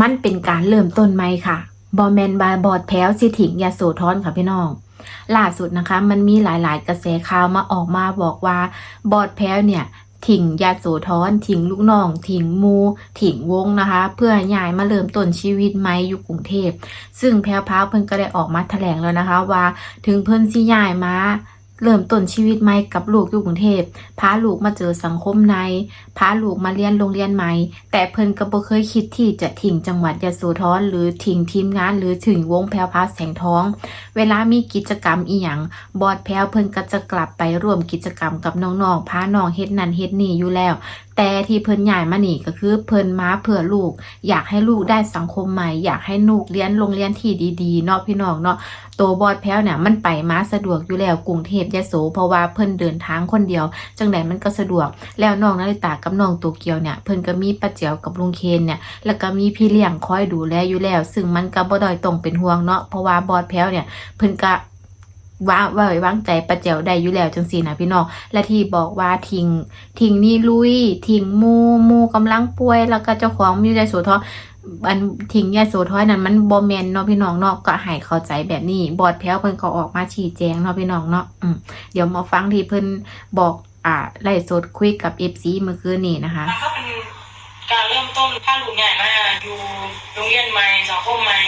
มันเป็นการเริ่มต้นใหม่ค่ะบอแมนบาบอดแพ้วสิถิงยาโสธรค่ะพี่น้องล่าสุดนะคะ มันมีหลาย ๆ กระแสข่าวมาออกมาบอกว่าบอดแพ้วเนี่ยถิงยาโสธรถิงลูกน้องถิงมูถิงวงนะคะ เพื่อย้ายมาเริ่มต้นชีวิตใหม่อยู่กรุงเทพ ซึ่งแพรวพราวเพิ่นก็ได้ออกมาแถลงแล้วนะคะว่า ถึงเพิ่นสิย้ายมา เริ่มต้นชีวิตใหม่กับลูกอยู่กรุงเทพพาลูกมาเจอสังคมในพาลูกมาเรียนโรงเรียนใหม่ แต่เพิ่นก็บ่เคยคิดที่จะทิ้งจังหวัดยโสธรหรือทิ้งทีมงานหรือถึงวงแพรวพาแสงท้อง เวลามีกิจกรรมอีหยังบอดแพรวเพิ่นก็จะกลับไปร่วมกิจกรรมกับน้องๆพาน้องเฮ็ดนั่นเฮ็ดนี่อยู่แล้ว แต่ที่เพิ่นย้ายมานี่ก็คือเพิ่นมาเพื่อลูก อยากให้ลูกได้สังคมใหม่ อยากให้ลูกเรียนโรงเรียนที่ดีๆเนาะพี่น้องเนาะตัวบอดแพ้วเนี่ยมันไปมาสะดวกอยู่แล้วกรุงเทพยะโสเพราะว่าเพิ่นเดินทางคนเดียว จังใดมันก็สะดวก แล้วน้องนาริตากับน้องโตเกียวเนี่ยเพิ่นก็มีป้าเจียวกับลุงเคนเนี่ยแล้วก็มีพี่เลี้ยงคอยดูแลอยู่แล้ว ซึ่งมันก็บ่ด้อยต้องเป็นห่วงเนาะเพราะว่าบอดแพ้วเนี่ยเพิ่นก็ ว่าว่าไว้วางใจป้าเจียวได้อยู่แล้วจังซี่นะพี่น้องและที่บอกว่าทิ้งทิ้งนี่ลุยทิ้งหมูหมูกำลังป่วย แล้วก็เจ้าของมียาโสธรอันทิ้งยาโสธรนั้นมันบ่แม่นเนาะพี่น้องเนาะก็ให้เข้าใจแบบนี้ บอดแพ้วเพิ่นก็ออกมาชี้แจงเนาะพี่น้องเนาะอืมเดี๋ยวมาฟังที่เพิ่นบอกอ่าไล่สดคุยกับ FC เมื่อคืนนี้นะคะมันก็เป็นการเริ่มต้นถ้าลูกใหญ่มาอยู่โรงเรียนใหม่สังคมใหม่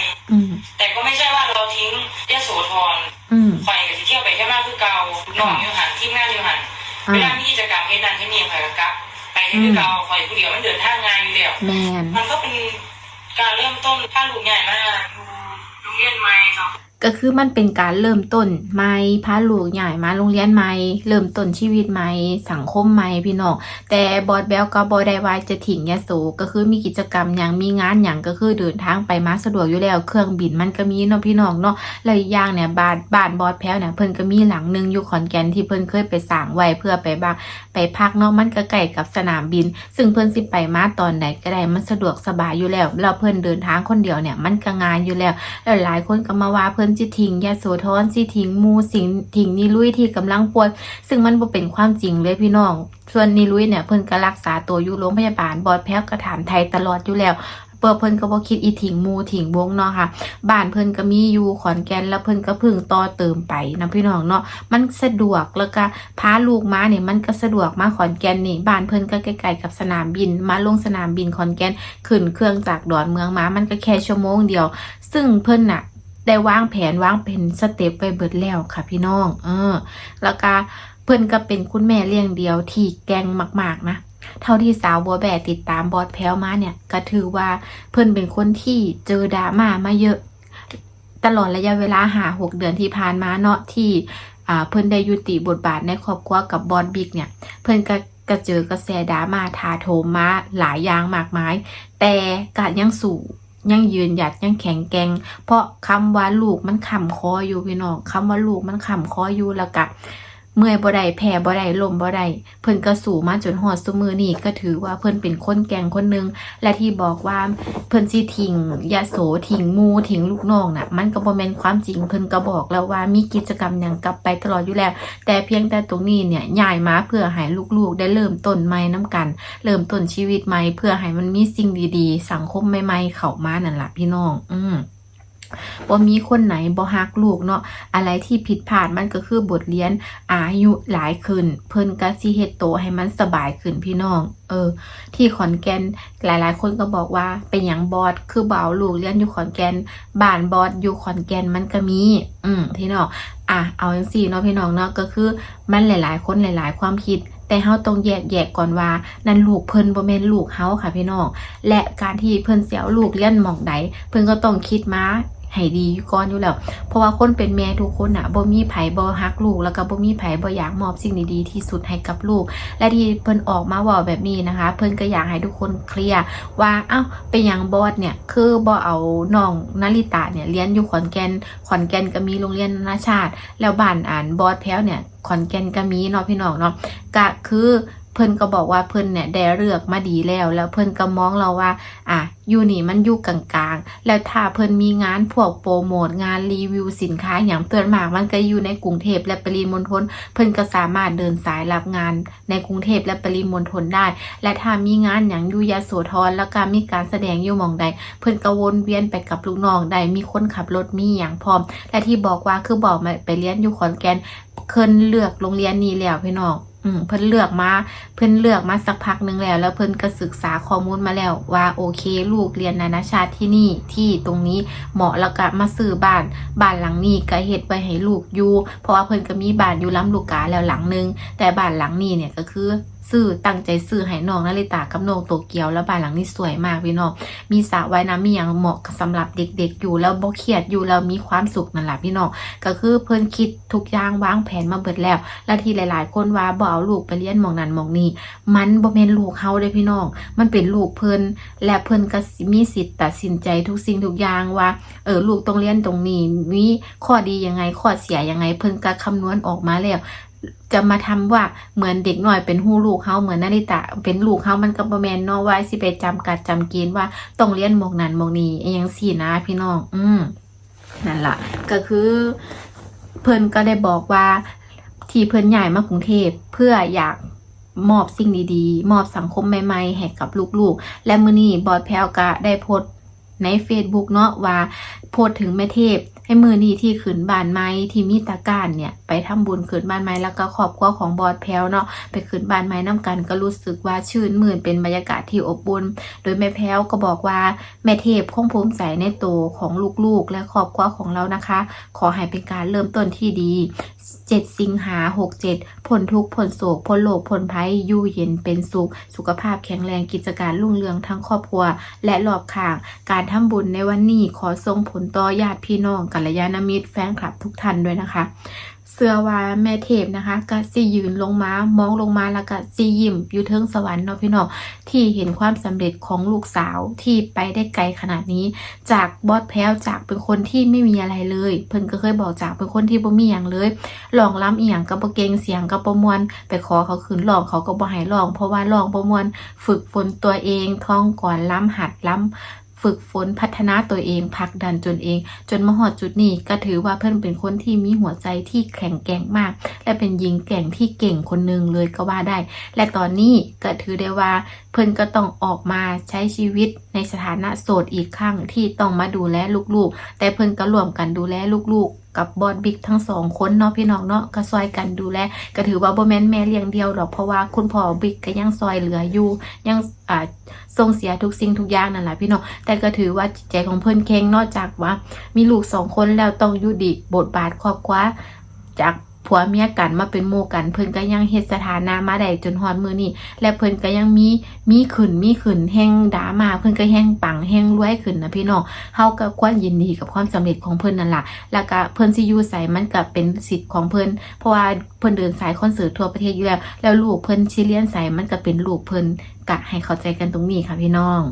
คือเก่าข่อยผู้เดียวมันเดินทางงานอยู่แล้วแม่นมันก็เป็นการเริ่มต้นถ้าลูกใหญ่มาอ ก็คือมันเป็นการเริ่มต้นใหม่พาลูกใหญ่มาโรงเรียนใหม่เริ่มต้นชีวิตใหม่สังคมใหม่พี่น้องแต่บอดแบลก็บอได้ว่าจะถิ่งยาโสก็คือมีกิจกรรมอย่างมีงานอย่างก็คือเดินทางไปมาสะดวกอยู่แล้วเครื่องบินมันก็มีเนาะพี่น้องเนาะแล้วอีกอย่างเนี่ยบ้านบ้านบอดแพ้วเนี่ยเพิ่นก็มีหลังหนึงอยู่ขอนแก่นที่เพิ่นเคยไปสร้างไว้เพื่อไปบ้างไปพักเนาะมันก็ใกล้กับสนามบิน ซึ่งเพิ่นสิไปมาตอนไหนก็ได้มันสะดวกสบายอยู่แล้วแล้วเพิ่นเดินทางคนเดียวเนี่ยมันก็งานอยู่แล้วแล้วหลายคนก็มาว่าเพิ่นสิทิ้งยาโสธรสิทิ้งมูสิงทิ้งนิลุยที่กำลังป่วย ซึ่งมันบ่เป็นความจริงเลยพี่น้อง ส่วนนิลุยเนี่ยเพิ่นก็รักษาตัวอยู่โรงพยาบาลบอดแพ้วก็ถามไทยตลอดอยู่แล้วเปิดเพิ่นก็บ่คิดอีทิ้งมูทิ้งวงเนาะค่ะบ้านเพิ่นก็มีอยู่ขอนแก่นแล้วเพิ่นก็พึ่งต่อเติมไปนะพี่น้องเนาะมันสะดวกแล้วก็พาลูกมาเนี่ยมันก็สะดวกมาขอนแก่นนี่บ้านเพิ่นก็ใกล้ๆกับสนามบิน มาลงสนามบินขอนแก่นขึ้นเครื่องจากดอนเมืองมา มันก็แค่ชั่วโมงเดียว ซึ่งเพิ่นน่ะ ได้วางแผนวางเป็นสเต็ปไปเบิดแล้วค่ะพี่น้อง เออ แล้วก็เพิ่นก็เป็นคุณแม่เลี้ยงเดียวที่แกงมาก ๆ นะ เท่าที่สาวบัวแบติดตามบอดแพ้วมาเนี่ย ก็ถือว่าเพิ่นเป็นคนที่เจอดราม่ามาเยอะ ตลอดระยะเวลาหาหกเดือนที่ผ่านมาเนาะที่อ่าเพิ่นได้ยุติบทบาทในครอบครัวกับบอดบิ๊กเนี่ย เพิ่นก็กระเจอกระแสดราม่าทาโถมมาหลายอย่างมากมาย แต่กาดยังสู่ ยังยืนหยัดยังแข็งแกร่งเพราะคำว่าลูกมันขำคออยู่พี่น้องคำว่าลูกมันขำคออยู่แล้วก็ เมื่อยบ่ได้แพ้บ่ได้ลมบ่ได้เพิ่นก็สู่มาจนฮอดซุมือนี่ก็ถือว่าเพิ่นเป็นคนแก่งคนหนึง และที่บอกว่าเพิ่นสิทิ้งยาโสทิ้งมูทิ้งลูกน้องน่ะ มันก็บ่แม่นความจริงเพิ่นก็บอกแล้วว่ามีกิจกรรมหยังกลับไปตลอดอยู่แล้ว แต่เพียงแต่ตรงนี้เนี่ยย้ายมาเพื่อให้ลูกๆ ได้เริ่มต้นใหม่น้กัน เริ่มต้นชีวิตใหม่เพื่อให้มันมีสิ่งดีๆ สังคมใหม่ๆเข้ามานั่นล่ะพี่น้อง อืม บ่มีคนไหนบ่ฮักลูกเนาะอะไรที่ผิดพลาดมันก็คือบทเรียนอายุหลายขึ้น เพิ่นก็สิเฮ็ดโตให้มันสบายขึ้นพี่น้อง เออ ที่ขอนแก่นหลายๆ คนก็บอกว่าเป็นหยังบอดคือเบาลูกเรียนอยู่ขอนแก่นบ้านบอดอยู่ขอนแก่นมันก็มี อืมพี่น้องอะเอาจังซี่เนาะพี่น้องเนาะก็คือมันหลาย ๆ คนหลาย ๆ ความคิดแต่เฮาต้องแยกแยกก่อนว่านั่นลูกเพิ่นบ่แม่นลูกเฮาค่ะพี่น้องและการที่เพิ่นเสียลูกเลี้ยนหม่องใดเพิ่นก็ต้องคิดมา ให้ดียุก่อนอยู่แล้ว เพราะว่าคนเป็นแม่ทุกคนอะบ่มีไผบ่ฮักลูก แล้วก็บ่มีไผบ่อยากมอบสิ่งดีๆที่สุดให้กับลูก และที่เพิ่นออกมาว้าแบบนี้นะคะ เพิ่นก็อยากให้ทุกคนเคลียร์ว่าเอ้าเป็นหยังบอสเนี่ยคือบ่เอาน้องนาริตาเนี่ยเรียนอยู่ขอนแก่นขอนแก่นก็มีโรงเรียนนานาชาติ แล้วบ้านอ่านบอสแพ้วเนี่ยขอนแก่นก็มีเนาะพี่น้องเนาะก็คือ เพิ่นก็บอกว่าเพิ่นเนี่ยได้เลือกมาดีแล้ว แล้วเพิ่นก็มองเราว่า อะอยู่นี่มันอยู่กลางๆ แล้วถ้าเพิ่นมีงานพวกโปรโมทงานรีวิวสินค้าอย่างเตือนมากมันก็อยู่ในกรุงเทพและปริมณฑลเพิ่นก็สามารถเดินสายรับงานในกรุงเทพและปริมณฑลได้ และถ้ามีงานอย่างอยู่ยโสธรแล้วก็มีการแสดงอยู่มองใด เพิ่นก็วนเวียนไปกับลูกน้องได้มีคนขับรถมีอย่างพร้อม และที่บอกว่าคือบอกมาไปเรียนอยู่ขอนแก่นเพิ่นเลือกโรงเรียนนี้แล้วพี่น้อง อืมเพิ่นเลือกมา เพิ่นเลือกมาสักพักหนึงแล้ว แล้วเพิ่นก็ศึกษาข้อมูลมาแล้ว ว่าโอเค ลูกเรียนนานาชาติที่นี่ที่ตรงนี้เหมาะแล้วก็มาซื้อบ้านบ้านหลังนี้ก็เฮ็ดไว้ให้ลูกอยู่เพราะว่าเพิ่นก็มีบ้านอยู่ล้ำลูกกาแล้วหลังนึง แต่บ้านหลังนี้เนี่ยก็คือซื้อตั้งใจซื้อให้น้องนาริตากับน้องโตเกียวแล้วบ้านหลังนี้สวยมากพี่น้องมีสระว่ายน้ำมีอย่างเหมาะสำหรับเด็กๆ อยู่แล้วบ่เครียดอยู่แล้วมีความสุขนั่นแหละพี่น้องก็คือเพิ่นคิดทุกอย่างวางแผนมาเบิดแล้ว และที่หลาย ๆ คนว่าบ่เอาลูกไปเรียนหมองนั้นหมองนี้ มันบ่แม่นลูกเฮาเด้พี่น้องมันเป็นลูกเพิ่นและเพิ่นก็มีสิทธิ์ตัดสินใจทุกสิ่งทุกอย่างว่าเออลูกต้องเรียนตรงนี้มีข้อดียังไงข้อเสียยังไงเพิ่นก็คำนวณออกมาแล้ว จะมาทำว่าเหมือนเด็กหน่อยเป็นหูลูกเฮาเหมือนนาริตะ เป็นลูกเฮามันก็บ่แมนเนาะว่าสิไปจำกัดจำเกณฑ์ว่าต้องเรียนมองนั้นมองนี้อหยังสี่นะพี่น้อง อืมนั่นล่ะก็คือเพิ่นก็ได้บอกว่า ที่เพิ่นย้ายมากรุงเทพเพื่ออยากมอบสิ่งดีๆ มอบสังคมใหม่ๆให้กับลูกๆ และมือนี้บอดแพลวก็ได้โพสใน Facebook เนาะว่าโพสถึงแม่เทพ ให้มือนี้ที่ขืนบ้านไม้ที่มีตาการเนี่ยไปทำบุญขืนบ้านไม้แล้วก็ครอบครัวของบอดแพลวเนาะไปขืนบ้านไม้น้กันก็รู้สึกว่าชื่นมื่นเป็นบรรยากาศที่อบอุ่นโดยแม่แพลวก็บอกว่าแม่เทพคงภูมิใจในโตของลูกๆ และครอบครัวของเรานะคะ ขอให้เป็นการเริ่มต้นที่ดี 7 สิงหา 67พ้นทุกข์พ้นโศกพ้นโลกพ้นภัยยู่เย็นเป็นสุข สุขภาพแข็งแรงกิจการรุ่งเรืองทั้งครอบครัว และรอบข้าง การทำบุญในวันนี้ขอส่งผลต่อญาติพี่น้องกัลยาณมิตรแฟนคลับทุกท่านด้วยนะคะ เสื้อว่าแม่เทพนะคะก็สิยืนลงมามองลงมาแล้วก็สิยิ้มอยู่เทิงสวรรค์เนาะพี่น้องที่เห็นความสำเร็จของลูกสาวที่ไปได้ไกลขนาดนี้ จากบอสแพ้วจากเป็นคนที่ไม่มีอะไรเลย เพิ่นก็เคยบอกจากเป็นคนที่บ่มีอย่างเลยหลองล้ำอีหยังก็บ่เก่งเสียงก็บ่มวนไปขอเขาคืนหลองเขาก็บ่ให้ลอง เพราะว่าหลองบ่มวนฝึกฝนตัวเองท่องก่อนล้ำหัดล้ำ ฝึกฝนพัฒนาตัวเองผักดันจนเอง จนมาหอดจุดนี้ก็ถือว่าเพิ่นเป็นคนที่มีหัวใจที่แข็งแกร่งมาก และเป็นหญิงแกร่งที่เก่งคนหนึ่งเลยก็ว่าได้ และตอนนี้ก็ถือได้ว่าเพิ่อนก็ต้องออกมาใช้ชีวิตในสถานะโสดอีกครั้งที่ต้องมาดูแลลูกๆ แต่เพิ่อนก็ร่วมกันดูแลลูกๆ กับบอดบิ๊กทั้งสองคนเนาะพี่น้องเนาะก็ซอยกันดูแลก็ถือว่าบ่แมนแม่เลี้ยงเดียวหรอกเพราะว่าคุณพ่อบิ๊กก็ยังซอยเหลืออยู่ยังอ่าส่งเสียทุกสิ่งทุกอย่างนั่นแหละพี่น้องแต่ก็ถือว่าจิตใจของเพิ่อนเค้งนอกจากว่า มีลูกสองคนแล้วต้องอยู่ดีบทบาทครอบครัวจาก ผัวเมียกันมาเป็นโมกัน เพิ่นก็ยังเฮ็ดสถานะมาได้จนฮอดมือนี้และเพิ่นก็ยังมีมีขึ้นมีขึ้นแห่งดามาเพิ่นก็แห่งปังแห่งรวยขึ้นนะพี่น้องเฮาก็ควรยินดีกับความสำเร็จของเพิ่นนั่นล่ะแล้วก็เพิ่นสิอยู่ไสมันก็เป็นสิทธิ์ของเพิ่นเพราะว่าเพิ่นเดินสายคอนเสิร์ตทั่วประเทศอยู่แล้วแล้วลูกเพิ่นสิเรียนไสมันก็เป็นลูกเพิ่นกะให้เข้าใจกันตรงนี้ค่ะพี่น้อง